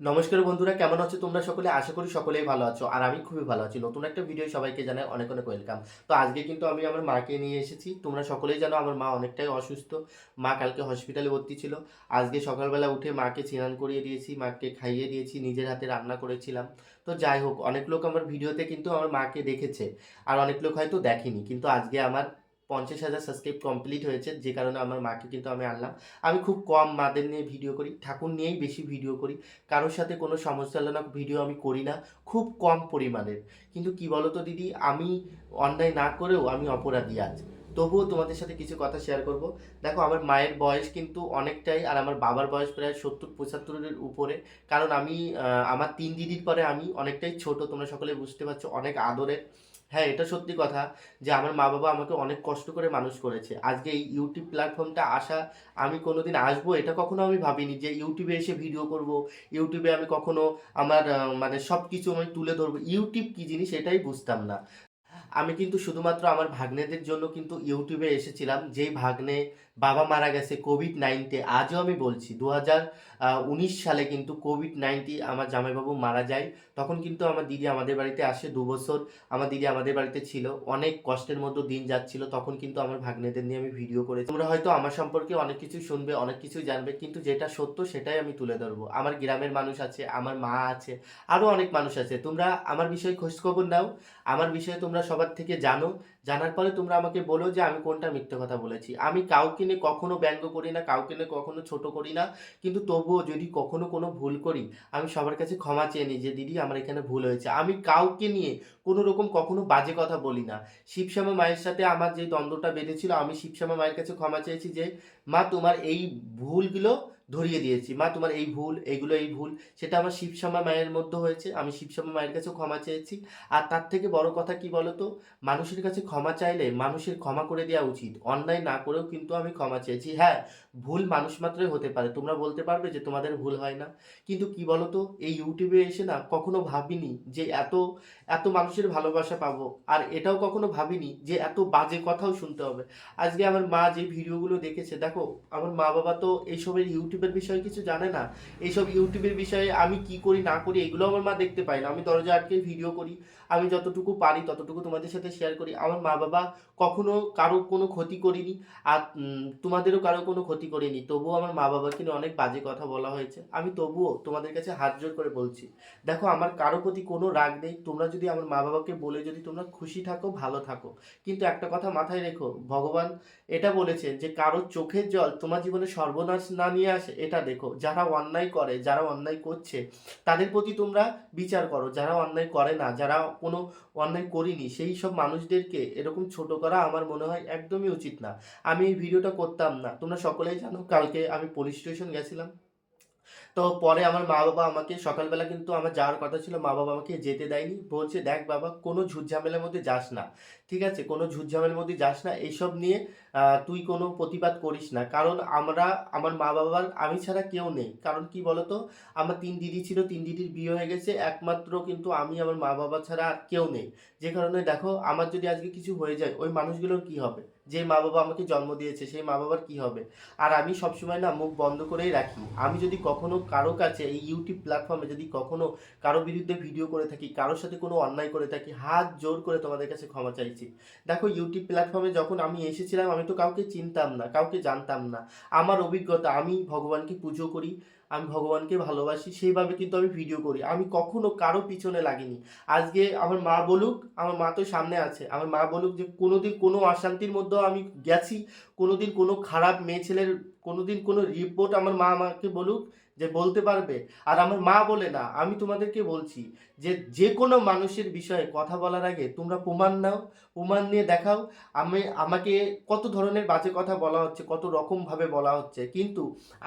নমস্কার বন্ধুরা, কেমন আছো তোমরা সকলে? আশা করি সকলেই ভালো আছো, আর আমি খুবই ভালো আছি। নতুন একটা ভিডিও সবাইকে জানাই অনেক অনেক ওয়েলকাম তো আজকে কিন্তু আমি আমার মাকে নিয়ে এসেছি। তোমরা সকলেই জানো আমার মা অনেকটাই অসুস্থ। মা কালকে হসপিটালে ভর্তি ছিল। আজকে সকালবেলা উঠে মাকে স্নান করিয়ে দিয়েছি, মাকে খাইয়ে দিয়েছি, নিজের হাতে রান্না করেছিলাম। তো যাই হোক, অনেক লোক আমার ভিডিওতে কিন্তু আমার মাকে দেখেছে, আর অনেক লোক হয়তো দেখেনি। কিন্তু আজকে আমার পঞ্চাশ হাজার সাবস্ক্রাইব কমপ্লিট হয়েছে, যে কারণে আমার মাকে কিন্তু আমি আনলাম। আমি খুব কম মাদের নিয়ে ভিডিও করি, ঠাকুর নিয়েই বেশি ভিডিও করি। কারোর সাথে কোনো সমস্যাজনক ভিডিও আমি করি না, খুব কম পরিমাণের। কিন্তু কি বলতো দিদি, আমি অন্যায় না করেও আমি অপরাধী আজ। তবুও তোমাদের সাথে কিছু কথা শেয়ার করব। দেখো, আমার মায়ের বয়স কিন্তু অনেকটাই, আর আমার বাবার বয়স প্রায় সত্তর, পঁচাত্তরের উপরে। কারণ আমি আমার তিন দিদির পরে আমি অনেকটাই ছোট, তোমরা সকলে বুঝতে পারছ, অনেক আদরের। হ্যাঁ এটা সত্যি কথা যে আমার মা বাবা আমাকে অনেক কষ্ট করে মানুষ করেছে। আজকে এই ইউটিউব প্ল্যাটফর্মটা আসা, আমি কোনো দিন আসব এটা কখনো আমি ভাবিনি যে ইউটিউবে এসে ভিডিও করব ইউটিউবে আমি কখনো আমার মানে সব কিছু আমি তুলে ধরবো। ইউটিউব কী জিনিস এটাই বুঝতাম না। আমি কিন্তু শুধুমাত্র আমার ভাগ্নেদের জন্য কিন্তু ইউটিউবে এসেছিলাম। যেই ভাগ্নে বাবা মারা গেছে কোভিড নাইনতে আজও আমি বলছি দু উনিশ সালে কিন্তু কোভিড নাইনটি আমার জামাইবাবু মারা যায়। তখন কিন্তু আমার দিদি আমাদের বাড়িতে আসে, দু বছর আমার দিদি আমাদের বাড়িতে ছিল। অনেক কষ্টের মধ্যে দিন যাচ্ছিল, তখন কিন্তু আমার ভাগ্নেদের নিয়ে আমি ভিডিও করেছি। তোমরা হয়তো আমার সম্পর্কে অনেক কিছু শুনবে, অনেক কিছু জানবে, কিন্তু যেটা সত্য সেটাই আমি তুলে ধরবো। আমার গ্রামের মানুষ আছে, আমার মা আছে, আরও অনেক মানুষ আছে। তোমরা আমার বিষয়ে খোঁজখবর নাও। আমার বিষয়ে তোমরা সবার থেকে জানো। জানার পরে তোমরা আমাকে বলো যে আমি কোনটা মিথ্যে কথা বলেছি। আমি কাউকে নিয়ে কখনো ব্যঙ্গ করি না, কাউকে নিয়ে কখনো ছোট করি না। কিন্তু তবুও যদি কখনো কোনো ভুল করি, আমি সবার কাছে ক্ষমা চেয়ে নিই যে, দিদি, আমার এখানে ভুল হয়েছে। আমি কাউকে নিয়ে কোনো রকম কখনো বাজে কথা বলি না। শিবশ্যামা মায়ের সাথে আমার যে দ্বন্দ্বটা বেঁধেছিল, আমি শিবশ্যামা মায়ের কাছে ক্ষমা চেয়েছি যে, মা, তোমার এই ভুলগুলো ধরিয়ে দিয়েছি। মা, তোমার এই ভুল এইগুলো এই ভুল, সেটা আমার শিবশ্যামা মায়ের মধ্যে হয়েছে। আমি শিবশ্যামা মায়ের কাছেও ক্ষমা চেয়েছি। আর তার থেকে বড় কথা কি বলতো? মানুষের কাছে ক্ষমা চাইলে মানুষের ক্ষমা করে দেওয়া উচিত। অন্যায় না করেও কিন্তু আমি ক্ষমা চেয়েছি। হ্যাঁ ভুল মানুষ মাত্রই হতে পারে। তোমরা বলতে পারবে যে তোমাদের ভুল হয় না। কিন্তু কি বলতো? এই ইউটিউবে এসে না কখনো ভাবিনি যে এত এত মানুষের ভালোবাসা পাবো। আর এটাও কখনো ভাবিনি যে এত বাজে কথাও শুনতে হবে। আজকে আমার মা যে ভিডিওগুলো দেখেছে, দেখো, আমার মা বাবা তো এইসবের ইউটিউবের বিষয়ে কিছু জানে না? এইসব ইউটিউবের বিষয়ে আমি কি করি, না করি, এগুলো আমার মা দেখতে পায় না। আমি দরজা আটকে ভিডিও করি, আমি যতটুকু পারি ততটুকু তোমাদের সাথে শেয়ার করি। আমার মা বাবা কখনো কারও কোনো ক্ষতি করিনি আর তোমাদেরও কারও কোনো ক্ষতি করিনি। তবুও আমার মা বাবাকে নিয়ে অনেক বাজে কথা বলা হয়েছে। আমি তবুও তোমাদের কাছে হাত জোর করে বলছি, দেখো আমার কারও প্রতি কোনো রাগ নেই। তোমরা যদি আমার মা বাবাকে বলে যদি তোমরা খুশি থাকো, ভালো থাকো। কিন্তু একটা কথা মাথায় রেখো, ভগবান এটা বলেছে যে কারও চোখের জল তোমার জীবনে সর্বনাশ না নিয়ে আসে। এটা দেখো। যারা অন্যায় করে, যারা অন্যায় করছে, তাদের প্রতি তোমরা বিচার করো। যারা অন্যায় করে না, যারা কোনো অন্যায় করিনি, সেই সব মানুষদেরকে এরকম ছোট করা আমার মনে হয় একদমই উচিত না। আমি এই ভিডিওটা করতাম না। তোমরা সকলেই জানো, কালকে আমি পুলিশ স্টেশন গেছিলাম। তো পরে আমার মা বাবা আমাকে, সকালবেলা কিন্তু আমার যাওয়ার কথা ছিল মা বাবা আমাকে যেতে দেয়নি। বলছে, দেখ বাবা, কোনো ঝামেলার মধ্যে যাস না, ঠিক আছে? কোনো ঝুট ঝামেলার মধ্যে যাস না এইসব নিয়ে তুই কোনো প্রতিবাদ করিস না। কারণ আমরা, আমার মা বাবার আমি ছাড়া কেউ নেই। কারণ কি বলতো? আমার তিন দিদি ছিল, তিন দিদির বিয়ে হয়ে গেছে, একমাত্র কিন্তু আমি আমার মা বাবা ছাড়া আর কেউ নেই। যে কারণে দেখো, আমার যদি আজকে কিছু হয়ে যায়, ওই মানুষগুলোর কি হবে? যে মা বাবা আমাকে জন্ম দিয়েছে, সেই মা বাবার কি হবে? আর আমি সবসময় না মুখ বন্ধ করেই রাখি। আমি যদি কখনো কারও কাছে এই ইউটিউব প্ল্যাটফর্মে যদি কখনো কারও বিরুদ্ধে ভিডিও করে থাকি, কারোর সাথে কোনো অন্যায় করে থাকি, হাত জোর করে তোমাদের কাছে ক্ষমা চাইছি। দেখো ইউটিউব প্ল্যাটফর্মে যখন আমি এসেছিলাম, আমি তো কাউকে চিনতাম না, কাউকে জানতাম না। আমার অভিজ্ঞতা, আমি ভগবানকে পুজো করি আমি ভগবানকে ভালোবাসি, সেইভাবে কিন্তু আমি ভিডিও করি। আমি কখনো কারও পিছনে লাগিনি। আজকে আমার মা বলুক, আমার মা তো সামনে আছে। আমার মা বলুক যে কোনোদিন কোনো অশান্তির মধ্যেও আমি গেছি, কোনোদিন কোনো খারাপ মেয়ে ছেলের কোনোদিন কোনো রিপোর্ট আমার মা আমাকে বলুক যে বলতে পারবে। আর আমার মা বলে না, আমি তোমাদেরকে বলছি যে যে কোনো মানুষের বিষয়ে কথা বলার আগে তোমরা প্রমাণ নাও, প্রমাণ নিয়ে দেখাও, আমি, আমাকে কত ধরনের বাজে কথা বলা হচ্ছে, কত রকমভাবে বলা হচ্ছে। কিন্তু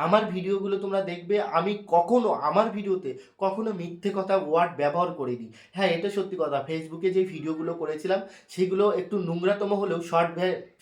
আমার ভিডিওগুলো তোমরা দেখবে, আমি কখনো আমার ভিডিওতে কখনো মিথ্যে কথা ওয়ার্ড ব্যবহার করিনি। হ্যাঁ এটা সত্যি কথা ফেসবুকে যে ভিডিওগুলো করেছিলাম, সেগুলো একটু নোংরাতম হলেও শর্ট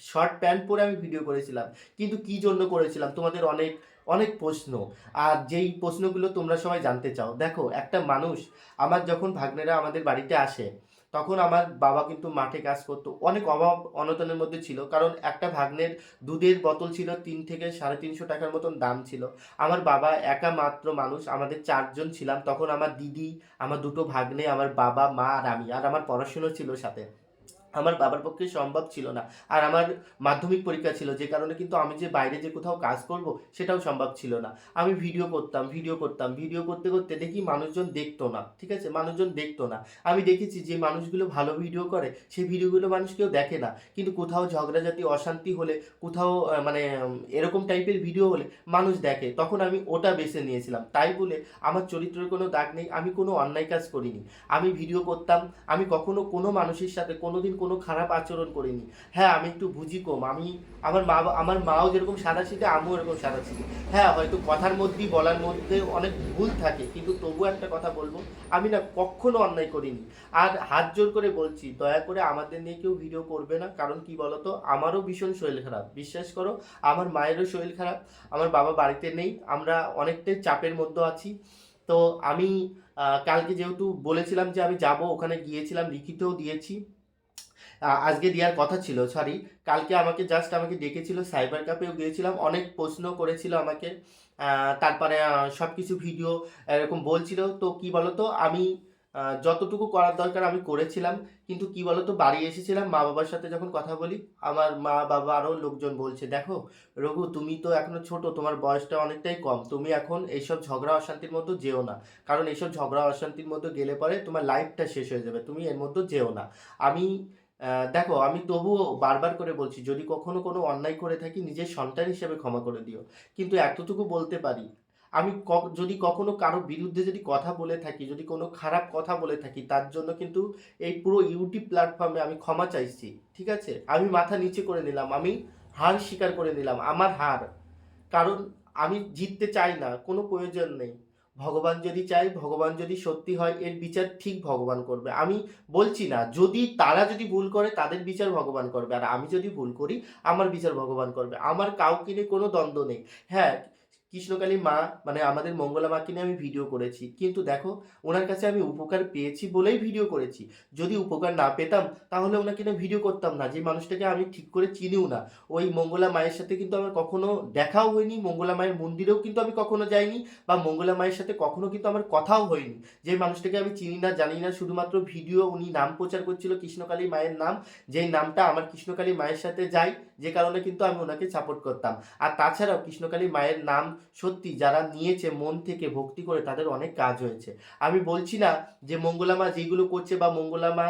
শর্ট প্যান্ট পরে আমি ভিডিও করেছিলাম। কিন্তু কি জন্য করেছিলাম? তোমাদের অনেক অনেক প্রশ্ন। আর যেই প্রশ্নগুলো তোমরা সবাই জানতে চাও, দেখো, একটা মানুষ আমার যখন ভাগ্নেরা আমাদের বাড়িতে আসে, তখন আমার বাবা কিন্তু মাঠে কাজ করতো। অনেক অভাব, অনটনের মধ্যে ছিল, কারণ একটা ভাগ্নের দুধের বোতল ছিল তিন থেকে সাড়ে তিনশো টাকার মতন দাম ছিল। আমার বাবা একা মাত্র মানুষ, আমাদের চারজন ছিলাম, তখন আমার দিদি, আমার দুটো ভাগ্নে, আমার বাবা, মা আর আমি, আর আমার পড়াশুনো ছিল সাথে। আমার বাবার পক্ষে সম্ভব ছিল না। আর আমার মাধ্যমিক পরীক্ষা ছিল, যে কারণে কিন্তু আমি যে বাইরে যে কোথাও কাজ করব, সেটাও সম্ভব ছিল না। আমি ভিডিও করতাম ভিডিও করতাম ভিডিও করতে করতে দেখি মানুষজন দেখতো না, ঠিক আছে? মানুষজন দেখতো না। আমি দেখেছি যে মানুষগুলো ভালো ভিডিও করে, সেই ভিডিওগুলো মানুষ কেউ দেখে না। কিন্তু কোথাও ঝগড়াঝাটি, অশান্তি হলে, কোথাও মানে এরকম টাইপের ভিডিও হলে মানুষ দেখে। তখন আমি ওটা বেছে নিয়েছিলাম। তাই বলে আমার চরিত্রের কোনো দাগ নেই, আমি কোনো অন্যায় কাজ করিনি। আমি ভিডিও করতাম, আমি কখনো কোনো মানুষের সাথে কোনোদিন কোনো খারাপ আচরণ করিনি। হ্যাঁ আমি একটু বুঝি কম। আমি, আমার মা, আমার মাও যেরকম সাদা শিখে আমিও এরকম সাদা শিখি হ্যাঁ হয়তো কথার মধ্যেই বলার মধ্যে অনেক ভুল থাকে, কিন্তু তবুও একটা কথা বলব, আমি না কখনো অন্যায় করিনি। আর হাত জোর করে বলছি, দয়া করে আমাদের নিয়ে কেউ ভিডিও করবে না, কারণ কি বলতো, আমারও ভীষণ শরীর খারাপ। বিশ্বাস করো, আমার মায়েরও শরীর খারাপ, আমার বাবা বাড়িতে নেই, আমরা অনেকটাই চাপের মধ্যে আছি। তো আমি কালকে যেহেতু বলেছিলাম যে আমি যাব, ওখানে গিয়েছিলাম, লিখিতেও দিয়েছি। আজকে দেওয়ার কথা ছিল সরি কালকে আমাকে জাস্ট আমাকে ডেকেছিল সাইবার ক্যাফেও গিয়েছিলাম, অনেক প্রশ্ন করেছিল আমাকে। তারপরে সব কিছু ভিডিও এরকম বলছিল, তো কি বলতো, আমি যতটুকু করার দরকার আমি করেছিলাম, কিন্তু কি বলতো, বাড়ি এসেছিলাম মা বাবার সাথে যখন কথা বলি, আমার মা বাবা আরও লোকজন বলছে, দেখো, রঘু, তুমি তো এখনও ছোট, তোমার বয়সটা অনেকটাই কম, তুমি এখন এইসব ঝগড়া অশান্তির মধ্যে যেও না। কারণ এইসব ঝগড়া অশান্তির মধ্যে গেলে পরে তোমার লাইফটা শেষ হয়ে যাবে, তুমি এর মধ্যে যেও না। আমি দেখো, আমি তবুও বারবার করে বলছি, যদি কখনো কোনো অন্যায় করে থাকি, নিজের সন্তান হিসেবে ক্ষমা করে দিও। কিন্তু এতটুকু বলতে পারি, আমি যদি কখনো কারও বিরুদ্ধে যদি কথা বলে থাকি, যদি কোনো খারাপ কথা বলে থাকি, তার জন্য কিন্তু এই পুরো ইউটিউব প্ল্যাটফর্মে আমি ক্ষমা চাইছি, ঠিক আছে? আমি মাথা নিচে করে নিলাম, আমি হার স্বীকার করে নিলাম, আমার হার। কারণ আমি জিততে চাই না, কোনো প্রয়োজন নেই। ভগবান যদি চাই ভগবান যদি সত্যি হয়, এর বিচার ঠিক ভগবান করবে। আমি বলছি না, যদি তারা যদি ভুল করে, তাদের বিচার ভগবান করবে। আর আমি যদি ভুল করি, আমার বিচার ভগবান করবে। আমার কাউকে নিয়ে কোনো দ্বন্দ্ব নেই। হ্যাঁ কৃষ্ণকালী মা মানে আমাদের মঙ্গলা মাকে নিয়ে আমি ভিডিও করেছি। কিন্তু দেখো, ওনার কাছে আমি উপকার পেয়েছি বলেই ভিডিও করেছি। যদি উপকার না পেতাম, তাহলে ওনাকে নিয়ে ভিডিও করতাম না। যে মানুষটাকে আমি ঠিক করে চিনিও না। ওই মঙ্গলা মায়ের সাথে কিন্তু আমার কখনো দেখাও হয়নি। মঙ্গলা মায়ের মন্দিরেও কিন্তু আমি কখনো যাইনি বা মঙ্গলা মায়ের সাথে কখনো কিন্তু আমার কথাও হয়নি। যে মানুষটাকে আমি চিনি না, জানি না, শুধুমাত্র ভিডিও উনি নাম প্রচার করছিল কৃষ্ণকালী মায়ের নাম। যেই নামটা আমার কৃষ্ণকালী মায়ের সাথে যায় যে কারণে কিন্তু আমি ওনাকে সাপোর্ট করতাম। আর তাছাড়াও কৃষ্ণকালী মায়ের নাম সত্যি যারা নিয়েছে, মন থেকে ভক্তি করে তাদের অনেক কাজ হয়েছে। আমি বলছি না যে মঙ্গলামা যেগুলো করছে বা মঙ্গলামা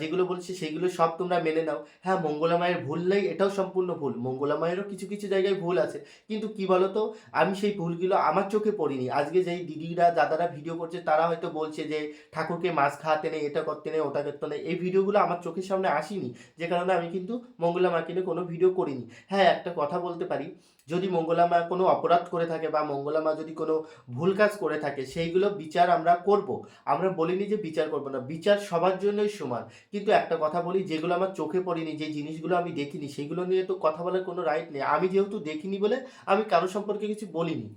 যেগুলো বলছে সেগুলো সব তোমরা মেনে নাও। হ্যাঁ মঙ্গলা মায়ের ভুল নেই, এটাও সম্পূর্ণ ভুল। মঙ্গলা মায়েরও কিছু কিছু জায়গায় ভুল আছে। কিন্তু কি বলতো, আমি সেই ভুলগুলো আমার চোখে পড়িনি। আজকে যেই দিদিরা, দাদারা ভিডিও করছে, তারা হয়তো বলছে যে, ঠাকুরকে মাছ খাওয়াতে নেই এটা করতে নেই ওটা করতে নেই এই ভিডিওগুলো আমার চোখের সামনে আসেনি। যে কারণে আমি কিন্তু মঙ্গলা মাকে নিয়ে কোনো ভিডিও করিনি। হ্যাঁ একটা কথা বলতে পারি। যদি মঙ্গলা মা কোনো অপরাধ করে থাকে বা মঙ্গলা মা যদি কোনো ভুল কাজ করে থাকে, সেইগুলো বিচার আমরা করব। আমরা বলিনি যে বিচার করব না। বিচার সবার জন্যই সমান। কিন্তু একটা কথা বলি, যেগুলো আমার চোখে পড়েনি, যে জিনিসগুলো আমি দেখিনি, সেগুলো নিয়ে তো কথা বলার কোনো রাইট নেই। আমি যেহেতু দেখিনি বলে আমি কারও সম্পর্কে কিছু বলিনি।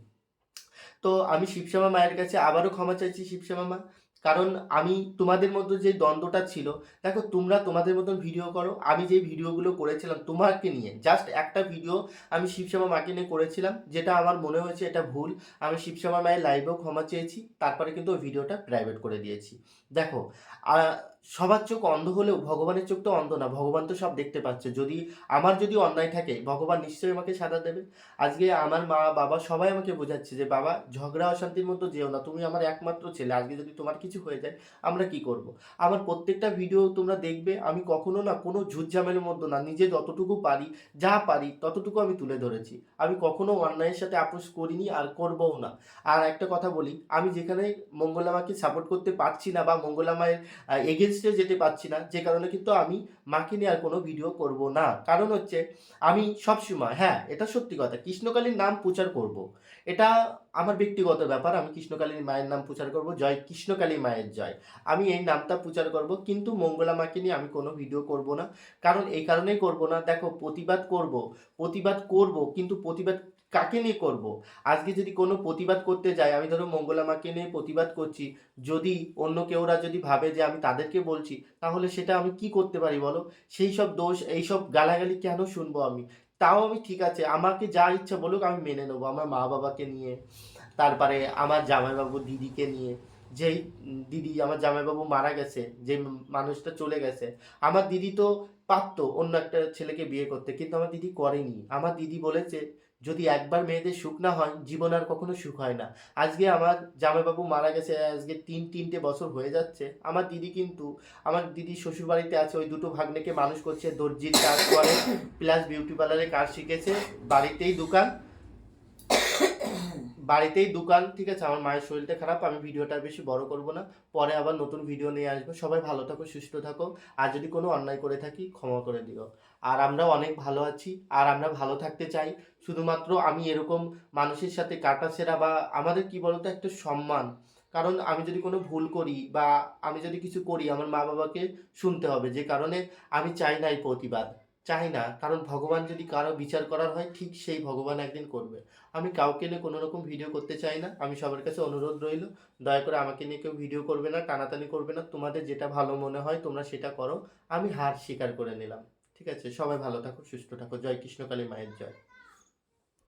তো আমি শিবশ্যামা মায়ের কাছে আবারও ক্ষমা চাইছি শিবশ্যামা মা। কারণ আমি তোমাদের মধ্যে যে দ্বন্দ্বটা ছিল, দেখো তোমরা তোমাদের মতন ভিডিও করো, আমি যে ভিডিওগুলো করেছিলাম তোমাকে নিয়ে জাস্ট একটা ভিডিও আমি শিবশ্যামা মাকে নিয়ে করেছিলাম, যেটা আমার মনে হয়েছে এটা ভুল, আমি শিবশ্যামা মায়ের লাইভেও ক্ষমা চেয়েছি, তারপরে কিন্তু ওই ভিডিওটা প্রাইভেট করে দিয়েছি। দেখো সবার চোখ অন্ধ হলেও ভগবানের চোখ তো অন্ধ না, ভগবান তো সব দেখতে পাচ্ছে। যদি আমার যদি অন্যায় থাকে, ভগবান নিশ্চয়ই আমাকে সাজা দেবে। আজকে আমার মা, বাবা সবাই আমাকে বোঝাচ্ছে যে, বাবা, ঝগড়া, অশান্তির মতো যেও না, তুমি আমার একমাত্র ছেলে, আজকে যদি তোমার কিছু হয়ে যায়, আমরা কি করব? আমার প্রত্যেকটা ভিডিও তোমরা দেখবে, আমি কখনো না কোনো ঝুটঝামেলের মধ্যে না, নিজে যতটুকু পারি, যা পারি, ততটুকু আমি তুলে ধরেছি। আমি কখনো অন্যায়ের সাথে আপোষ করিনি আর করবও না। আর একটা কথা বলি, আমি যেখানে মঙ্গলামাকে সাপোর্ট করতে পারছি না বা মঙ্গলামায়ের এগেনস্টে যেতে পারছি না, যে কারণে কিন্তু আমি মাকে নিয়ে আর কোনো ভিডিও করব না। কারণ হচ্ছে, আমি সবসময় হ্যাঁ এটা সত্যি কথা, কৃষ্ণকালীর নাম প্রচার করব। এটা আমার ব্যক্তিগত ব্যাপার, আমি কৃষ্ণকালীর মায়ের নাম প্রচার করব, জয় কৃষ্ণকালী মায়ের জয়। আমি এই নামটা প্রচার করব, কিন্তু মঙ্গলা মাকে নিয়ে আমি কোনো ভিডিও করব না। কারণ এই কারণেই করব না। দেখো, প্রতিবাদ করব প্রতিবাদ করব, কিন্তু প্রতিবাদ কাকে নিয়ে করব? আজকে যদি কোনো প্রতিবাদ করতে যাই, আমি ধরো মঙ্গলা মাকে নিয়ে প্রতিবাদ করছি, যদি অন্য কেউরা যদি ভাবে যে আমি তাদেরকে বলছি, তাহলে সেটা আমি কি করতে পারি বলো? সেই সব দোষ, এই সব গালাগালি কেন শুনব আমি? তাও আমি ঠিক আছে, আমাকে যা ইচ্ছা বলুক আমি মেনে নেব আমার মা বাবাকে নিয়ে, তারপরে আমার জামাইবাবু দিদিকে নিয়ে, যেই দিদি, আমার জামাইবাবু মারা গেছে, যে মানুষটা চলে গেছে, আমার দিদি তো পারতো অন্য একটা ছেলেকে বিয়ে করতে, কিন্তু আমার দিদি করেনি। আমার দিদি বলেছে, যদি একবার মেয়েদের সুখ না হয়, জীবন আর কখনো সুখ হয় না। আজকে আমার জামাইবাবু মারা গেছে, আজকে তিন, তিনটে বছর হয়ে যাচ্ছে। আমার দিদি কিন্তু, আমার দিদি শ্বশুর বাড়িতে আছে, ওই দুটো ভাগ্নেকে মানুষ করছে, দর্জির কাজ করে প্লাস বিউটি পার্লারে কাজ শিখেছে, বাড়িতেই দোকান। বাড়িতেই দোকান, ঠিক আছে? আমার মায়ের শরীরটা খারাপ, আমি ভিডিওটা বেশি বড় করব না। পরে আবার নতুন ভিডিও নিয়ে আসব। সবাই ভালো থাকো, সুস্থ থাকো। আর যদি কোনো অন্যায় করে থাকি, ক্ষমা করে দিও। আর আমরা অনেক ভালো আছি, আর আমরা ভালো থাকতে চাই। শুধুমাত্র আমি এরকম মানুষের সাথে কাটাছেড়া বা আমাদের কি বলতো? একটা সম্মান। কারণ আমি যদি কোনো ভুল করি বা আমি যদি কিছু করি, আমার মা বাবাকে শুনতে হবে। যে কারণে আমি চাই না এই প্রতিবাদ। চাই না। কারণ ভগবান যদি কারও বিচার করার হয়, ঠিক সেই ভগবান একদিন করবে। আমি কাউকে নিয়ে কোনো রকম ভিডিও করতে চাই না। আমি সবার কাছে অনুরোধ রইল, দয়া করে আমাকে নিয়ে কেউ ভিডিও করবে না, টানাটানি করবে না। তোমাদের যেটা ভালো মনে হয়, তোমরা সেটা করো। আমি হার স্বীকার করে নিলাম। ঠিক আছে? সবাই ভালো থাকো, সুস্থ থাকো। জয় কৃষ্ণকালী মায়ের জয়।